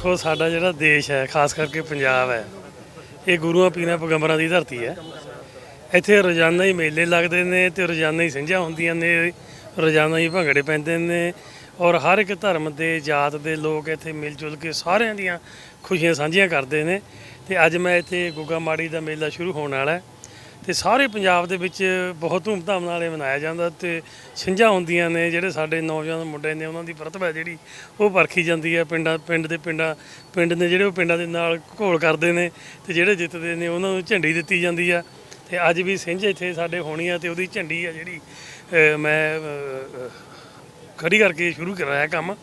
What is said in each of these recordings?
ਦੇਖੋ, ਸਾਡਾ ਜਿਹੜਾ ਦੇਸ਼ ਹੈ, ਖਾਸ ਕਰਕੇ ਪੰਜਾਬ ਹੈ, ਇਹ ਗੁਰੂਆਂ, ਪੀਰਾਂ, ਪੈਗੰਬਰਾਂ ਦੀ ਧਰਤੀ ਹੈ। ਇੱਥੇ ਰੋਜ਼ਾਨਾ ਹੀ ਮੇਲੇ ਲੱਗਦੇ ਨੇ ਤੇ ਰੋਜ਼ਾਨਾ ਹੀ ਸਿੰਝਾਂ ਹੁੰਦੀਆਂ ਨੇ, ਰੋਜ਼ਾਨਾ ਹੀ ਭੰਗੜੇ ਪੈਂਦੇ ਨੇ ਔਰ ਹਰ ਇੱਕ ਧਰਮ ਦੇ, ਜਾਤ ਦੇ ਲੋਕ ਇੱਥੇ ਮਿਲ ਜੁਲ ਕੇ ਸਾਰਿਆਂ ਦੀਆਂ ਖੁਸ਼ੀਆਂ ਸਾਂਝੀਆਂ ਕਰਦੇ ਨੇ। ਤੇ ਅੱਜ ਮੈਂ ਇੱਥੇ ਗੁੱਗਾ ਮਾੜੀ ਦਾ ਮੇਲਾ ਸ਼ੁਰੂ ਹੋਣ ਵਾਲਾ ਹੈ। ਤੇ ਸਾਰੇ ਪੰਜਾਬ ਦੇ ਵਿੱਚ ਬਹੁਤ ਧੂਮਧਾਮ ਨਾਲ ਇਹ ਮਨਾਇਆ ਜਾਂਦਾ ਤੇ ਛਿੰਝਾਂ ਹੁੰਦੀਆਂ ਨੇ ਜਿਹੜੇ ਸਾਡੇ ਨੌਜਵਾਨ ਮੁੰਡੇ ਨੇ ਉਹਨਾਂ ਦੀ ਪ੍ਰਤਿਭਾ ਜਿਹੜੀ ਉਹ ਪਰਖੀ ਜਾਂਦੀ ਹੈ। ਪਿੰਡਾਂ ਪਿੰਡ ਦੇ ਪਿੰਡਾਂ ਪਿੰਡ ਨੇ ਜਿਹੜੇ ਉਹ ਪਿੰਡਾਂ ਦੇ ਨਾਲ ਘੋਲ ਕਰਦੇ ਨੇ ਤੇ ਜਿਹੜੇ ਜਿੱਤਦੇ ਨੇ ਉਹਨਾਂ ਨੂੰ ਝੰਡੀ ਦਿੱਤੀ ਜਾਂਦੀ ਆ। ਤੇ ਅੱਜ ਵੀ ਸਿੰਝ ਇੱਥੇ ਸਾਡੇ ਹੋਣੀ ਆ ਤੇ ਉਹਦੀ ਝੰਡੀ ਆ ਜਿਹੜੀ ਮੈਂ ਅਹ, ਖੜੀ ਕਰਕੇ ਸ਼ੁਰੂ ਕਰਾਇਆ ਕੰਮ।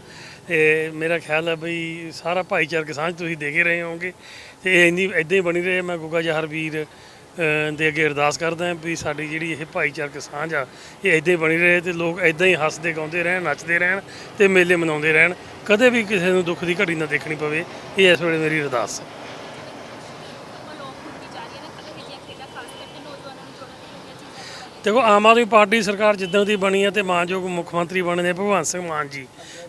ਤੇ ਮੇਰਾ ਖਿਆਲ ਹੈ ਬਈ ਸਾਰਾ ਭਾਈਚਾਰਕ ਸਾਂਝ ਤੁਸੀਂ ਦੇਖ ਰਹੇ ਹੋਵੋਗੇ। ਤੇ ਇਹ ਇੰਨੀ ਇਦਾਂ ਹੀ ਬਣੀ ਰਹੇ। ਮੈਂ ਗੁੱਗਾ ਜਹਰ ਵੀਰ ਦੇ ਅੱਗੇ ਅਰਦਾਸ ਕਰਦਾ ਹਾਂ ਵੀ ਸਾਡੀ ਜਿਹੜੀ ਇਹ ਭਾਈਚਾਰਕ ਸਾਂਝ ਆ, ਇਹ ਇਦਾਂ ਹੀ ਬਣੀ ਰਹੇ ਤੇ ਲੋਕ ਇਦਾਂ ਹੀ ਹੱਸਦੇ, ਗਾਉਂਦੇ ਰਹਿਣ, ਨੱਚਦੇ ਰਹਿਣ ਤੇ ਮੇਲੇ ਮਨਾਉਂਦੇ ਰਹਿਣ। ਕਦੇ ਵੀ ਕਿਸੇ ਨੂੰ ਦੁੱਖ ਦੀ ਘੜੀ ਨਾ ਦੇਖਣੀ ਪਵੇ, ਇਹ ਇਸ ਵੇਲੇ ਮੇਰੀ ਅਰਦਾਸ ਹੈ। ਦੇਖੋ, ਆਮ ਆਦਮੀ ਪਾਰਟੀ ਸਰਕਾਰ ਜਿੱਦਾਂ ਦੀ ਬਣੀ ਹੈ ਤੇ ਮਾਨਯੋਗ ਮੁੱਖ ਮੰਤਰੀ ਬਣੇ ਨੇ ਭਗਵੰਤ ਸਿੰਘ ਮਾਨ ਜੀ।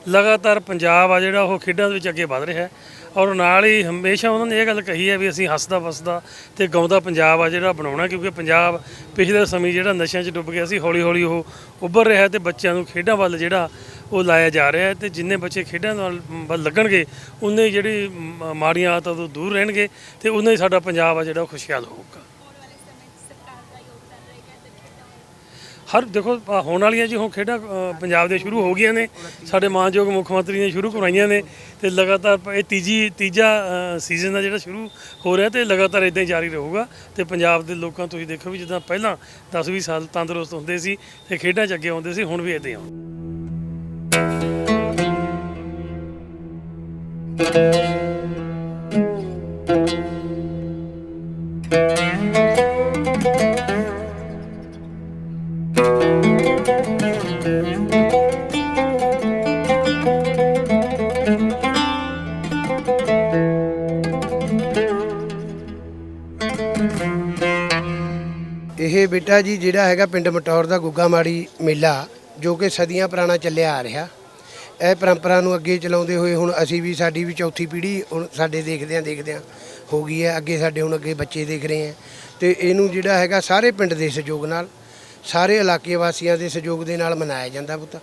ਲਗਾਤਾਰ ਪੰਜਾਬ ਆ ਜਿਹੜਾ, ਉਹ ਖੇਡਾਂ ਦੇ ਵਿੱਚ ਅੱਗੇ ਵਧ ਰਿਹਾ ਹੈ। ਔਰ ਨਾਲ ਹੀ ਹਮੇਸ਼ਾ ਉਹਨਾਂ ਨੇ ਇਹ ਗੱਲ ਕਹੀ ਹੈ ਵੀ ਅਸੀਂ ਹੱਸਦਾ ਵਸਦਾ ਤੇ ਗਾਉਂਦਾ ਪੰਜਾਬ ਆ ਜਿਹੜਾ ਬਣਾਉਣਾ, ਕਿਉਂਕਿ ਪੰਜਾਬ ਪਿਛਲੇ ਸਮੇਂ ਜਿਹੜਾ ਨਸ਼ਿਆਂ 'ਚ ਡੁੱਬ ਗਿਆ ਸੀ ਹੌਲੀ ਹੌਲੀ ਉਹ ਉੱਭਰ ਰਿਹਾ ਹੈ ਤੇ ਬੱਚਿਆਂ ਨੂੰ ਖੇਡਾਂ ਵੱਲ ਜਿਹੜਾ ਉਹ ਲਾਇਆ ਜਾ ਰਿਹਾ ਹੈ ਤੇ ਜਿੰਨੇ ਬੱਚੇ ਖੇਡਾਂ ਨਾਲ ਵੱਲ ਲੱਗਣਗੇ, ਉਨੇ ਹੀ ਜਿਹੜੀ ਮਾੜੀਆਂ ਆਦਤਾਂ ਤੋਂ ਦੂਰ ਰਹਿਣਗੇ ਤੇ ਉਨੇ ਹੀ ਸਾਡਾ ਪੰਜਾਬ ਆ ਜਿਹੜਾ ਉਹ ਖੁਸ਼ਹਾਲ ਹੋਊਗਾ ਆਉਣ ਵਾਲੇ ਸਮੇਂ 'ਚ ਸਰਕਾਰ ਦਾ ਯੋਗਦਾਨ ਰਹੇਗਾ ਤੇ ਖੇਡਾਂ ਵੱਲ। ਹਰ ਦੇਖੋ ਆਹ ਹੋਣ ਵਾਲੀਆਂ ਜੀ ਹੁਣ ਖੇਡਾਂ ਅ, ਪੰਜਾਬ ਦੇ ਸ਼ੁਰੂ ਹੋ ਗਈਆਂ ਨੇ। ਸਾਡੇ ਮਾਨਯੋਗ ਮੁੱਖ ਮੰਤਰੀ ਨੇ ਸ਼ੁਰੂ ਕਰਵਾਈਆਂ ਨੇ ਤੇ ਲਗਾਤਾਰ ਪ- ਇਹ ਤੀਜੀ ਤੀਜਾ ਸੀਜ਼ਨ ਆ ਜਿਹੜਾ ਸ਼ੁਰੂ ਹੋ ਰਿਹਾ ਤੇ ਲਗਾਤਾਰ ਇਦਾਂ ਹੀ ਜਾਰੀ ਰਹੂਗਾ। ਤੇ ਪੰਜਾਬ ਦੇ ਲੋਕਾਂ ਤੁਸੀਂ ਦੇਖੋ ਵੀ ਜਿੱਦਾਂ ਪਹਿਲਾਂ 10-20 ਸਾਲ ਤੰਦਰੁਸਤ ਹੁੰਦੇ ਸੀ ਤੇ ਖੇਡਾਂ 'ਚ ਅੱਗੇ ਆਉਂਦੇ ਸੀ ਹੁਣ ਵੀ ਇਦਾਂ ਹੀ ਆਉਣ ਬੇਟਾ ਜੀ ਜਿਹੜਾ ਹੈਗਾ ਪਿੰਡ ਮਟੌਰ ਦਾ ਗੁੱਗਾ ਮਾੜੀ ਮੇਲਾ, ਜੋ ਕਿ ਸਦੀਆਂ ਪੁਰਾਣਾ ਚੱਲਿਆ ਆ ਰਿਹਾ। ਇਹ ਪਰੰਪਰਾ ਨੂੰ ਅੱਗੇ ਚਲਾਉਂਦੇ ਹੋਏ ਹੁਣ ਅਸੀਂ ਵੀ ਸਾਡੀ ਵੀ ਚੌਥੀ ਪੀੜ੍ਹੀ ਹੁਣ ਸਾਡੇ ਦੇਖਦਿਆਂ ਦੇਖਦਿਆਂ ਹੋ ਗਈ ਹੈ। ਅੱਗੇ ਸਾਡੇ ਹੁਣ ਅੱਗੇ ਬੱਚੇ ਦੇਖ ਰਹੇ ਹੈ। ਤੇ ਇਹਨੂੰ ਜਿਹੜਾ ਹੈਗਾ ਸਾਰੇ ਪਿੰਡ ਦੇ ਸਹਿਯੋਗ ਨਾਲ, ਸਾਰੇ ਇਲਾਕੇ ਵਾਸੀਆਂ ਦੇ ਸਹਿਯੋਗ ਦੇ ਨਾਲ ਮਨਾਇਆ ਜਾਂਦਾ ਪੁੱਤ।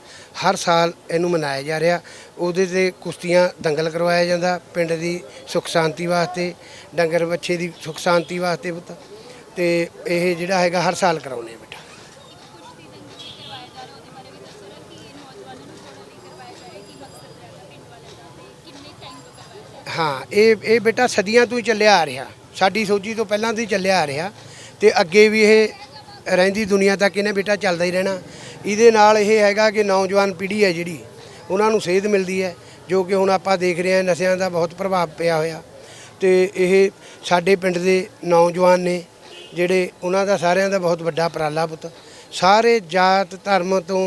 ਹਰ ਸਾਲ ਇਹਨੂੰ ਮਨਾਇਆ ਜਾ ਰਿਹਾ। ਉਹਦੇ ਤੇ ਕੁਸ਼ਤੀਆਂ ਦੰਗਲ ਕਰਵਾਇਆ ਜਾਂਦਾ ਪਿੰਡ ਦੀ ਸੁੱਖ ਸ਼ਾਂਤੀ ਵਾਸਤੇ ਡੰਗਰ ਬੱਚੇ ਦੀ ਸੁੱਖ ਸ਼ਾਂਤੀ ਵਾਸਤੇ ਪੁੱਤ। ਤੇ ਇਹ ਜਿਹੜਾ ਹੈਗਾ ਹਰ ਸਾਲ ਕਰਾਉਂਦੇ ਆ ਬੇਟਾ। ਹਾਂ, ਇਹ ਇਹ ਬੇਟਾ ਸਦੀਆਂ ਤੋਂ ਹੀ ਚੱਲਿਆ ਆ ਰਿਹਾ। ਸਾਡੀ ਸੋਚੀ ਤੋਂ ਪਹਿਲਾਂ ਤੋਂ ਹੀ ਚੱਲਿਆ ਆ ਰਿਹਾ ਤੇ ਅੱਗੇ ਵੀ ਇਹ ਰਹਿੰਦੀ ਦੁਨੀਆ ਤੱਕ ਇਹਨੇ ਬੇਟਾ ਚੱਲਦਾ ਹੀ ਰਹਿਣਾ। ਇਹਦੇ ਨਾਲ ਇਹ ਹੈਗਾ ਕਿ ਨੌਜਵਾਨ ਪੀੜ੍ਹੀ ਹੈ ਜਿਹੜੀ, ਉਹਨਾਂ ਨੂੰ ਸੇਧ ਮਿਲਦੀ ਹੈ, ਜੋ ਕਿ ਹੁਣ ਆਪਾਂ ਦੇਖ ਰਹੇ ਹਾਂ ਨਸ਼ਿਆਂ ਦਾ ਬਹੁਤ ਪ੍ਰਭਾਵ ਪਿਆ ਹੋਇਆ। ਤੇ ਇਹ ਸਾਡੇ ਪਿੰਡ ਦੇ ਨੌਜਵਾਨ ਨੇ ਜਿਹੜੇ ਉਹਨਾਂ ਦਾ ਸਾਰਿਆਂ ਦਾ ਬਹੁਤ ਵੱਡਾ ਉਪਰਾਲਾ ਪੁੱਤ। ਸਾਰੇ ਜਾਤ ਧਰਮ ਤੋਂ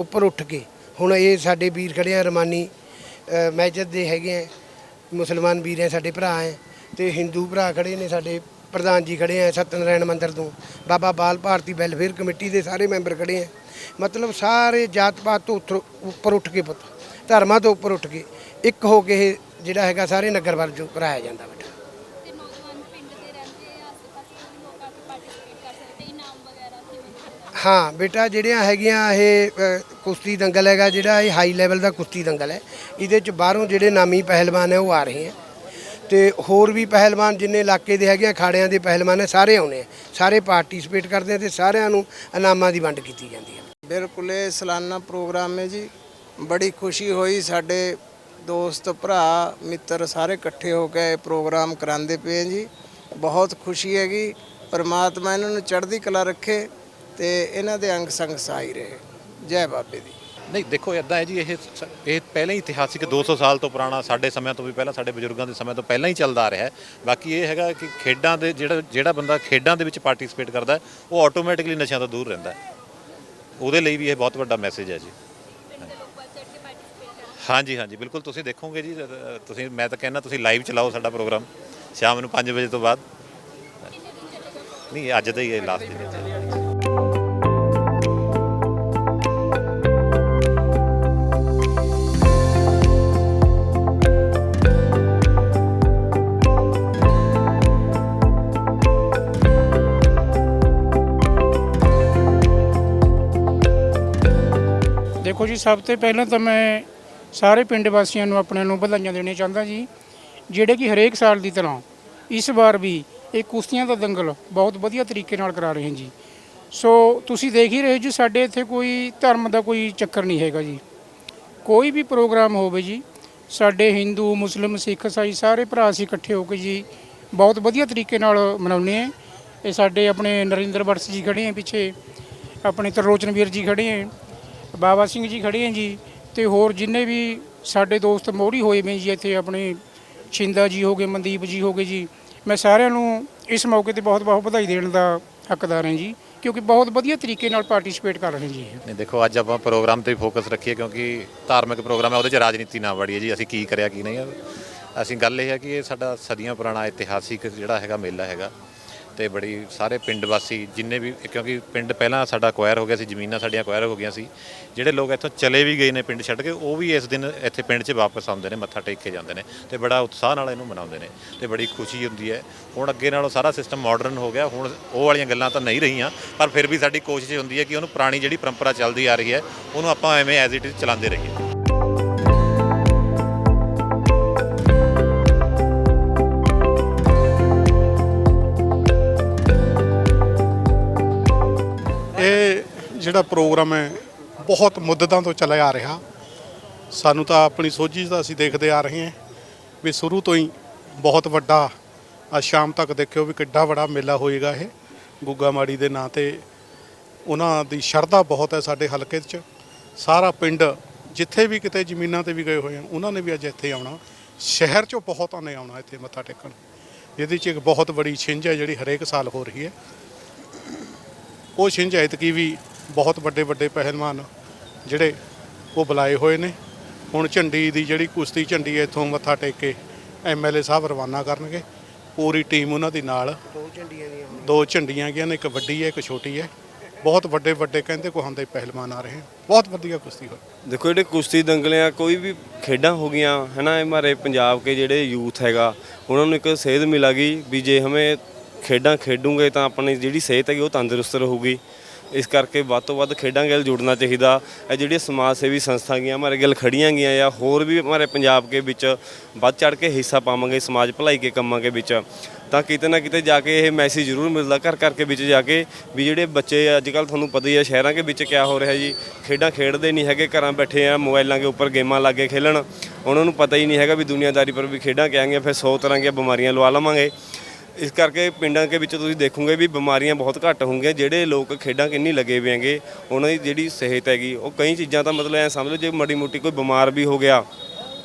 ਉੱਪਰ ਉੱਠ ਕੇ ਹੁਣ ਇਹ ਸਾਡੇ ਵੀਰ ਖੜੇ ਆ ਰਮਾਨੀ ਅ, ਮੈਜਦ ਦੇ ਹੈਗੇ ਆ। ਮੁਸਲਮਾਨ ਵੀਰ ਹੈ ਸਾਡੇ ਭਰਾ ਹੈ ਤੇ ਹਿੰਦੂ ਭਰਾ ਖੜੇ ਨੇ ਸਾਡੇ ਪ੍ਰਧਾਨ ਜੀ ਖੜੇ ਆ ਸਤਨਾਰਾਇਣ ਮੰਦਿਰ ਤੋਂ। ਬਾਬਾ ਬਾਲ ਭਾਰਤੀ ਵੈਲਫੇਅਰ ਕਮੇਟੀ ਦੇ ਸਾਰੇ ਮੈਂਬਰ ਖੜੇ ਆ। ਮਤਲਬ ਸਾਰੇ ਜਾਤ ਪਾਤ ਤੋਂ ਉੱਤਰ- ਉੱਪਰ ਉੱਠ ਕੇ ਪੁੱਤ ਧਰਮਾਂ ਤੋਂ ਉੱਪਰ ਉੱਠ ਕੇ ਇੱਕ ਹੋ ਕੇ ਇਹ ਜਿਹੜਾ ਹੈਗਾ ਸਾਰੇ ਨਗਰ ਵੱਲ ਜੋ ਕਰਾਇਆ ਜਾਂਦਾ ਬੇਟਾ ਤੇ ਨੌਜਵਾਨ ਪਿੰਡ ਦੇ ਰਹਿੰਦੇ ਆ ਆਸ-ਪਾਸ ਦੇ ਲੋਕ ਆ ਕੇ ਪਾਰਟਿਸਿਪੇਟ ਕਰ ਸਕਦੇ ਇਨਾਮ ਵਗੈਰਾ ਕਿਵੇਂ ਮਿਲਦਾ ਹਾਂ ਬੇਟਾ ਜਿਹੜੀਆਂ ਹੈਗੀਆਂ ਇਹ ਅ, ਕੁਸ਼ਤੀ ਦੰਗਲ ਹੈਗਾ ਜਿਹੜਾ ਇਹ ਹਾਈ ਲੈਵਲ ਦਾ ਕੁਸ਼ਤੀ ਦੰਗਲ ਹੈ। ਇਹਦੇ ਚ ਬਾਹਰੋਂ ਜਿਹੜੇ ਨਾਮੀ ਪਹਿਲਵਾਨ ਹੈ ਉਹ ਆ ਰਹੇ ਹੈ। ਤੇ ਹੋਰ ਵੀ ਪਹਿਲਵਾਨ ਜਿੰਨੇ ਇਲਾਕੇ ਦੇ ਹੈਗੇ ਆ ਅਖਾੜਿਆਂ ਦੇ ਪਹਿਲਵਾਨ ਹੈ ਸਾਰੇ ਆਉਣੇ ਆ। ਸਾਰੇ ਪਾਰਟਿਸਿਪੇਟ ਕਰਦੇ ਆ ਤੇ ਸਾਰਿਆਂ ਨੂੰ ਇਨਾਮਾਂ ਦੀ ਵੰਡ ਕੀਤੀ ਜਾਂਦੀ ਹੈ। ਬਿਲਕੁਲ ਇਹ ਸਾਲਾਨਾ ਪ੍ਰੋਗਰਾਮ ਹੈ ਜੀ। ਬੜੀ ਖੁਸ਼ੀ ਹੋਈ ਸਾਡੇ ਦੋਸਤ ਭਰਾ ਮਿੱਤਰ ਸਾਰੇ ਇਕੱਠੇ ਹੋ ਕੇ ਇਹ ਪ੍ਰੋਗਰਾਮ ਕਰਾਉਂਦੇ ਪਏ ਜੀ। ਬਹੁਤ ਖੁਸ਼ੀ ਹੈਗੀ। ਪਰਮਾਤਮਾ ਇਹਨਾਂ ਨੂੰ ਚੜ੍ਹਦੀ ਕਲਾ ਰੱਖੇ। ਤੇ ਇਹਨਾਂ ਦੇ ਅੰਗ ਸੰਗ ਸਾਈ ਰਹੇ। ਜੈ ਬਾਬੇ ਦੀ। ਨਹੀਂ ਦੇਖੋ ਇਦਾਂ ਹੈ ਜੀ ਇਹ ਸ- ਇਹ ਪਹਿਲਾਂ ਹੀ ਇਤਿਹਾਸਿਕ 200 ਸਾਲ ਤੋਂ ਪੁਰਾਣਾ ਸਾਡੇ ਸਮਿਆਂ ਤੋਂ ਵੀ ਪਹਿਲਾਂ ਸਾਡੇ ਬਜ਼ੁਰਗਾਂ ਦੇ ਸਮੇਂ ਤੋਂ ਪਹਿਲਾਂ ਹੀ ਚੱਲਦਾ ਆ ਰਿਹਾ ਹੈ। ਬਾਕੀ ਇਹ ਹੈਗਾ ਕਿ ਖੇਡਾਂ ਦੇ ਜਿਹੜਾ ਜਿਹੜਾ ਬੰਦਾ ਖੇਡਾਂ ਦੇ ਵਿੱਚ ਪਾਰਟਿਸਿਪੇਟ ਕਰਦਾ ਹੈ, ਉਹ ਆਟੋਮੈਟਿਕਲੀ ਨਸ਼ਿਆਂ ਤੋਂ ਦੂਰ ਰਹਿੰਦਾ ਹੈ। ਉਹਦੇ ਲਈ ਵੀ ਇਹ ਬਹੁਤ ਵੱਡਾ ਮੈਸੇਜ ਹੈ ਜੀ। ਹਾਂਜੀ ਹਾਂਜੀ ਬਿਲਕੁਲ ਤੁਸੀਂ ਦੇਖੋਗੇ ਜੀ ਅ, ਤੁਸੀਂ ਮੈਂ ਤਾਂ ਕਹਿੰਦਾ ਤੁਸੀਂ ਲਾਈਵ ਚਲਾਓ ਸਾਡਾ ਪ੍ਰੋਗਰਾਮ ਸ਼ਾਮ ਨੂੰ 5 ਵਜੇ ਤੋਂ ਬਾਅਦ। ਨਹੀਂ ਅੱਜ ਦਾ ਹੀ ਇਹ ਲਾਸਟ ਦਿਨ ਹੈ ਦੇਖੋ ਜੀ, ਸਭ ਤੋਂ ਪਹਿਲਾਂ ਤਾਂ ਮੈਂ ਸਾਰੇ ਪਿੰਡ ਵਾਸੀਆਂ ਨੂੰ ਆਪਣੇ ਨੂੰ ਵਧਾਈਆਂ ਦੇਣੀਆਂ ਚਾਹੁੰਦਾ ਜੀ, ਜਿਹੜੇ ਕਿ ਹਰੇਕ ਸਾਲ ਦੀ ਤਰ੍ਹਾਂ ਇਸ ਵਾਰ ਵੀ ਇਹ ਕੁਸ਼ਤੀਆਂ ਦਾ ਦੰਗਲ ਬਹੁਤ ਵਧੀਆ ਤਰੀਕੇ ਨਾਲ ਕਰਾ ਰਹੇ ਹਨ ਜੀ। ਸੋ ਤੁਸੀਂ ਦੇਖ ਹੀ ਰਹੇ ਜੀ, ਸਾਡੇ ਇੱਥੇ ਕੋਈ ਧਰਮ ਦਾ ਕੋਈ ਚੱਕਰ ਨਹੀਂ ਹੈਗਾ ਜੀ। ਕੋਈ ਵੀ ਪ੍ਰੋਗਰਾਮ ਹੋਵੇ ਜੀ, ਸਾਡੇ ਹਿੰਦੂ, ਮੁਸਲਿਮ, ਸਿੱਖ, ਈਸਾਈ ਸਾਰੇ ਭਰਾ ਅਸੀਂ ਇਕੱਠੇ ਹੋ ਕੇ ਜੀ ਬਹੁਤ ਵਧੀਆ ਤਰੀਕੇ ਨਾਲ ਮਨਾਉਂਦੇ ਹਾਂ। ਇਹ ਸਾਡੇ ਆਪਣੇ ਨਰਿੰਦਰ ਵਰਸ ਜੀ ਖੜੇ ਆ ਪਿੱਛੇ, ਆਪਣੇ ਤਰਲੋਚਨ ਵੀਰ ਜੀ ਖੜੇ ਆ। ਬਾਬਾ ਸਿੰਘ ਜੀ ਖੜੇ ਹੈ ਜੀ ਤੇ ਹੋਰ ਜਿੰਨੇ ਵੀ ਸਾਡੇ ਦੋਸਤ ਮੋਹਰੀ ਹੋਏ ਨੇ ਜੀ ਇੱਥੇ ਆਪਣੇ ਛਿੰਦਾ ਜੀ ਹੋਗੇ ਮਨਦੀਪ ਜੀ ਹੋਗੇ ਜੀ, ਮੈਂ ਸਾਰਿਆਂ ਨੂੰ ਇਸ ਮੌਕੇ ਤੇ ਬਹੁਤ ਬਹੁਤ ਵਧਾਈ ਦੇਣ ਦਾ ਹੱਕਦਾਰ ਹਾਂ ਜੀ, ਕਿਉਂਕਿ ਬਹੁਤ ਵਧੀਆ ਤਰੀਕੇ ਨਾਲ ਪਾਰਟਿਸਿਪੇਟ ਕਰ ਰਹੇ ਜੀ। ਨਹੀਂ, ਦੇਖੋ, ਅੱਜ ਆਪਾਂ ਪ੍ਰੋਗਰਾਮ ਤੇ ਫੋਕਸ ਰੱਖੀਏ ਕਿਉਂਕਿ ਧਾਰਮਿਕ ਪ੍ਰੋਗਰਾਮ ਹੈ, ਉਹਦੇ 'ਚ ਰਾਜਨੀਤੀ ਨਾ ਵੜੀ ਹੈ ਜੀ, ਅਸੀਂ ਕੀ ਕਰਿਆ ਕੀ ਨਹੀਂ। ਅਸੀਂ ਗੱਲ ਇਹ ਹੈ ਕਿ ਇਹ ਸਾਡਾ ਸਦੀਆਂ ਪੁਰਾਣਾ ਇਤਿਹਾਸਿਕ ਜਿਹੜਾ ਹੈਗਾ ਮੇਲਾ ਹੈਗਾ ਤੇ ਬੜੀ ਸਾਰੇ ਪਿੰਡ ਵਾਸੀ ਜਿੰਨੇ ਵੀ, ਕਿਉਂਕਿ ਪਿੰਡ ਪਹਿਲਾਂ ਸਾਡਾ ਅਕਵਾਇਰ ਹੋ ਗਿਆ ਸੀ, ਜ਼ਮੀਨਾਂ ਸਾਡੀਆਂ ਅਕਵਾਇਰ ਹੋ ਗਈਆਂ ਸੀ। ਜਿਹੜੇ ਲੋਕ ਇੱਥੋਂ ਚਲੇ ਵੀ ਗਏ ਨੇ ਪਿੰਡ ਛੱਡ ਕੇ, ਉਹ ਵੀ ਇਸ ਦਿਨ ਇੱਥੇ ਪਿੰਡ 'ਚ ਵਾਪਸ ਆਉਂਦੇ ਨੇ, ਮੱਥਾ ਟੇਕ ਕੇ ਜਾਂਦੇ ਨੇ ਤੇ ਬੜਾ ਉਤਸ਼ਾਹ ਨਾਲ ਇਹਨੂੰ ਮਨਾਉਂਦੇ ਨੇ ਤੇ ਬੜੀ ਖੁਸ਼ੀ ਹੁੰਦੀ ਹੈ। ਹੁਣ ਅੱਗੇ ਨਾਲੋਂ ਸਾਰਾ ਸਿਸਟਮ ਮਾਡਰਨ ਹੋ ਗਿਆ, ਹੁਣ ਉਹ ਵਾਲੀਆਂ ਗੱਲਾਂ ਤਾਂ ਨਹੀਂ ਰਹੀਆਂ, ਪਰ ਫਿਰ ਵੀ ਸਾਡੀ ਕੋਸ਼ਿਸ਼ ਹੁੰਦੀ ਹੈ ਕਿ ਉਹਨੂੰ ਪੁਰਾਣੀ ਜਿਹੜੀ ਪਰੰਪਰਾ ਚੱਲਦੀ ਆ ਰਹੀ ਹੈ, ਉਹਨੂੰ ਆਪਾਂ ਐਵੇਂ ਐਜ਼ ਇਟ ਇਜ਼ ਚਲਾਉਂਦੇ ਰਹੀਏ। ਜਿਹੜਾ ਪ੍ਰੋਗਰਾਮ ਹੈ, ਬਹੁਤ ਮੁੱਦਤਾਂ ਤੋਂ ਚੱਲਿਆ ਆ ਰਿਹਾ। ਸਾਨੂੰ ਤਾਂ ਆਪਣੀ ਸੋਝੀ ਦਾ ਅਸੀਂ ਦੇਖਦੇ ਆ ਰਹੇ ਹਾਂ ਵੀ ਸ਼ੁਰੂ ਤੋਂ ਹੀ ਬਹੁਤ ਵੱਡਾ, ਅੱਜ ਸ਼ਾਮ ਤੱਕ ਦੇਖਿਓ ਵੀ ਕਿੱਡਾ ਵੱਡਾ ਮੇਲਾ ਹੋਏਗਾ ਇਹ। ਗੁੱਗਾ ਮਾੜੀ ਦੇ ਨਾਂ ਤੇ ਉਹਨਾਂ ਦੀ ਸ਼ਰਧਾ ਬਹੁਤ ਹੈ ਸਾਡੇ ਹਲਕੇ 'ਚ। ਸਾਰਾ ਪਿੰਡ ਜਿੱਥੇ ਵੀ ਕਿਤੇ ਜ਼ਮੀਨਾਂ ਤੇ ਵੀ ਗਏ ਹੋਏ ਹਨ ਉਹਨਾਂ ਨੇ ਵੀ ਅੱਜ ਇੱਥੇ ਆਉਣਾ। ਸ਼ਹਿਰ 'ਚੋਂ ਬਹੁਤਾਂ ਨੇ ਆਉਣਾ ਇੱਥੇ ਮੱਥਾ ਟੇਕਣ। ਇਹਦੇ 'ਚ ਇੱਕ ਬਹੁਤ ਬੜੀ ਛਿੰਝ ਹੈ ਜਿਹੜੀ ਹਰੇਕ ਸਾਲ ਹੋ ਰਹੀ ਹੈ। ਉਹ ਛਿੰਝ ਐਤਕੀ ਵੀ ਬਹੁਤ ਵੱਡੇ ਵੱਡੇ ਪਹਿਲਵਾਨ ਜਿਹੜੇ ਉਹ ਬੁਲਾਏ ਹੋਏ ਨੇ। ਹੁਣ ਝੰਡੀ ਦੀ ਜਿਹੜੀ ਕੁਸ਼ਤੀ ਝੰਡੀ ਹੈ ਇੱਥੋਂ ਮੱਥਾ ਟੇਕ ਕੇ ਐਮਐਲਏ ਸਾਹਿਬ ਰਵਾਨਾ ਕਰਨਗੇ। ਪੂਰੀ ਟੀਮ ਉਹਨਾਂ ਦੀ ਨਾਲ। ਦੋ ਝੰਡੀਆਂ ਦੀਆਂ ਦੋ ਝੰਡੀਆਂ ਗਈਆਂ ਨੇ ਇੱਕ ਵੱਡੀ ਹੈ ਇੱਕ ਛੋਟੀ ਹੈ। ਬਹੁਤ ਵੱਡੇ ਵੱਡੇ ਕਹਿੰਦੇ ਕੋਹਾਂ ਦੇ ਪਹਿਲਵਾਨ ਆ ਰਹੇ ਬਹੁਤ ਵਧੀਆ ਕੁਸ਼ਤੀ ਹੋਈ। ਦੇਖੋ ਜਿਹੜੇ ਕੁਸ਼ਤੀ ਦੰਗਲ ਆ ਕੋਈ ਵੀ ਖੇਡਾਂ ਹੋ ਗਈਆਂ ਹਨਾ ਇਹ ਮਾਰੇ ਪੰਜਾਬ ਕੇ ਜਿਹੜੇ ਯੂਥ ਹੈਗਾ ਉਹਨਾਂ ਨੂੰ ਇੱਕ ਸੇਧ ਮਿਲਾਗੀ ਵੀ ਜੇ ਹਮੇ ਖੇਡਾਂ ਖੇਡੂਗੇ ਤਾਂ ਆਪਣੀ ਜਿਹੜੀ ਸਿਹਤ ਹੈਗੀ ਉਹ ਤੰਦਰੁਸਤ ਰਹੂਗੀ। ਇਸ ਕਰਕੇ ਵੱਧ ਤੋਂ ਵੱਧ ਖੇਡਾਂ ਨਾਲ ਜੁੜਨਾ ਚਾਹੀਦਾ। ਇਹ ਜਿਹੜੀਆਂ ਸਮਾਜ ਸੇਵੀ ਸੰਸਥਾ ਗੀਆਂ ਮਾਰੇ ਗੱਲ ਖੜੀਆਂ ਗਈਆਂ ਜਾਂ ਹੋਰ ਵੀ ਮਾਰੇ ਪੰਜਾਬ ਕੇ ਵਿੱਚ ਵੱਧ ਚੜ ਕੇ ਹਿੱਸਾ ਪਾਵਾਂਗੇ, ਸਮਾਜ ਭਲਾਈ ਕੇ ਕੰਮਾਂ ਕੇ ਵਿੱਚ। ਤਾਂ ਕਿਤੇ ਨਾ ਕਿਤੇ ਜਾ ਕੇ ਇਹ ਮੈਸੇਜ ਜ਼ਰੂਰ ਮਿਲਦਾ ਘਰ ਘਰ ਕੇ ਵਿੱਚ ਜਾ ਕੇ ਵੀ ਜਿਹੜੇ ਬੱਚੇ ਅੱਜ ਕੱਲ ਤੁਹਾਨੂੰ ਪਤਾ ਹੀ ਹੈ ਸ਼ਹਿਰਾਂ ਕੇ ਵਿੱਚ ਕਿਆ ਹੋ ਰਿਹਾ ਜੀ। ਖੇਡਾਂ ਖੇਡਦੇ ਨਹੀਂ ਹੈਗੇ, ਘਰਾਂ ਬੈਠੇ ਆ ਮੋਬਾਈਲਾਂ ਦੇ ਉੱਪਰ ਗੇਮਾਂ ਲਾ ਕੇ ਖੇਲਣ। ਉਹਨਾਂ ਨੂੰ ਪਤਾ ਹੀ ਨਹੀਂ ਹੈਗਾ ਵੀ ਦੁਨੀਆਦਾਰੀ ਪਰ ਵੀ ਖੇਡਾਂ ਕਿਆਂਗੀਆਂ ਫਿਰ 100 ਤਰ੍ਹਾਂ ਦੀਆਂ ਬਿਮਾਰੀਆਂ ਲਵਾ ਲਵਾਂਗੇ। ਇਸ ਕਰਕੇ ਪਿੰਡਾਂ ਦੇ ਵਿੱਚ ਤੁਸੀਂ ਦੇਖੋਗੇ ਵੀ ਬਿਮਾਰੀਆਂ ਬਹੁਤ ਘੱਟ ਹੋਣਗੀਆਂ, ਜਿਹੜੇ ਲੋਕ ਖੇਡਾਂ ਕਿੰਨੀ ਲੱਗੇ ਹੋਏ ਹੈਗੇ, ਉਹਨਾਂ ਦੀ ਜਿਹੜੀ ਸਿਹਤ ਹੈਗੀ, ਉਹ ਕਈ ਚੀਜ਼ਾਂ ਤਾਂ ਮਤਲਬ ਐ ਸਮਝ ਲਓ ਜੇ ਮੜੀ ਮੋਟੀ ਕੋਈ ਬਿਮਾਰ ਵੀ ਹੋ ਗਿਆ,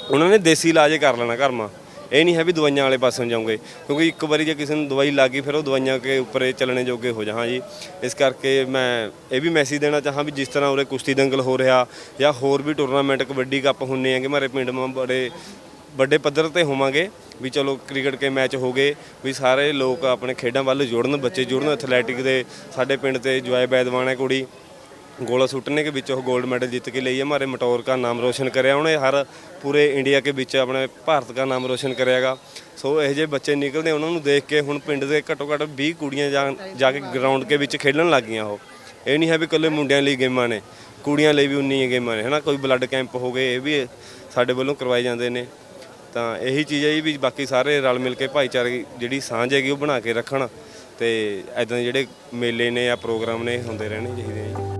ਉਹਨਾਂ ਨੇ ਦੇਸੀ ਇਲਾਜ ਕਰ ਲੈਣਾ ਘਰ ਮਾ। ਇਹ ਨਹੀਂ ਹੈ ਵੀ ਦਵਾਈਆਂ ਵਾਲੇ ਪਾਸੇ ਨੂੰ ਜਾਓਗੇ, ਕਿਉਂਕਿ ਇੱਕ ਵਾਰੀ ਜੇ ਕਿਸੇ ਨੂੰ ਦਵਾਈ ਲੱਗ ਗਈ, ਫਿਰ ਉਹ ਦਵਾਈਆਂ ਕੇ ਉੱਪਰ ਚੱਲਣੇ ਜੋਗੇ ਹੋ ਜਾਹਾਂ ਜੀ। ਇਸ ਕਰਕੇ ਮੈਂ ਇਹ ਵੀ ਮੈਸੇਜ ਦੇਣਾ ਚਾਹਾਂ ਵੀ ਜਿਸ ਤਰ੍ਹਾਂ ਉਰੇ ਕੁਸ਼ਤੀ ਦੰਗਲ ਹੋ ਰਿਹਾ ਜਾਂ ਹੋਰ ਵੀ ਟੂਰਨਾਮੈਂਟ ਕਬੱਡੀ ਕੱਪ ਹੁੰਨੇ ਆਗੇ ਮਾਰੇ ਪਿੰਡ ਮਾਂ ਬੜੇ ਵੱਡੇ ਪੱਧਰ ਤੇ ਹੋਵਾਂਗੇ ਵੀ ਚਲੋ ਕ੍ਰਿਕਟ ਕੇ ਮੈਚ ਹੋ ਗਏ, ਵੀ ਸਾਰੇ ਲੋਕ ਆਪਣੇ ਖੇਡਾਂ ਵੱਲ ਜੁੜਨ, ਬੱਚੇ ਜੁੜਨ ਐਥਲੈਟਿਕ ਦੇ ਸਾਡੇ ਪਿੰਡ ਤੇ ਜੁਆਏ ਬੈਦਵਾਨ ਹੈ ਕੁੜੀ, ਗੋਲਾ ਸੁੱਟਨੇ ਕੇ ਵਿੱਚ ਉਹ 골ਡ ਮੈਡਲ ਜਿੱਤ ਕੇ ਲਈ ਹੈ ਹਮਾਰੇ ਮਟੌਰ का ਨਾਮ ਰੋਸ਼ਨ ਕਰਿਆ, ਉਹਨੇ ਹਰ ਪੂਰੇ ਇੰਡੀਆ ਕੇ ਵਿੱਚ ਆਪਣੇ ਭਾਰਤ ਦਾ ਨਾਮ ਰੋਸ਼ਨ ਕਰਿਆਗਾ ਸੋ ਇਹ ਜੇ ਬੱਚੇ ਨਿਕਲਦੇ, ਉਹਨਾਂ ਨੂੰ ਦੇਖ ਕੇ ਹੁਣ ਪਿੰਡ ਦੇ ਘੱਟੋ ਘੱਟ 20 ਕੁੜੀਆਂ ਜਾ ਜਾ ਕੇ ਗਰਾਊਂਡ ਕੇ ਵਿੱਚ ਖੇਡਣ ਲੱਗ ਗਈਆਂ ਉਹ। ਇਹ ਨਹੀਂ ਹੈ ਵੀ ਇਕੱਲੇ ਮੁੰਡਿਆਂ ਲਈ ਗੇਮਾਂ ਨੇ, ਕੁੜੀਆਂ ਲਈ ਵੀ ਉਨੀਆਂ ਗੇਮਾਂ ਨੇ, ਹਨਾ? ਕੋਈ ਬਲੱਡ ਕੈਂਪ ਹੋ ਗਏ, ਇਹ ਵੀ ਸਾਡੇ ਵੱਲੋਂ ਕਰਵਾਏ ਜਾਂਦੇ ਨੇ। ਤਾਂ ਇਹੀ ਚੀਜ਼ ਹੈ ਜੀ ਵੀ ਬਾਕੀ ਸਾਰੇ ਰਲ ਮਿਲ ਕੇ ਭਾਈਚਾਰੇ ਜਿਹੜੀ ਸਾਂਝ ਹੈਗੀ ਉਹ ਬਣਾ ਕੇ ਰੱਖਣ ਤੇ ਐਦਾਂ ਜਿਹੜੇ ਮੇਲੇ ਨੇ ਜਾਂ ਪ੍ਰੋਗਰਾਮ ਨੇ ਹੁੰਦੇ ਰਹਿਣੇ ਚਾਹੀਦੇ ਆ ਜੀ।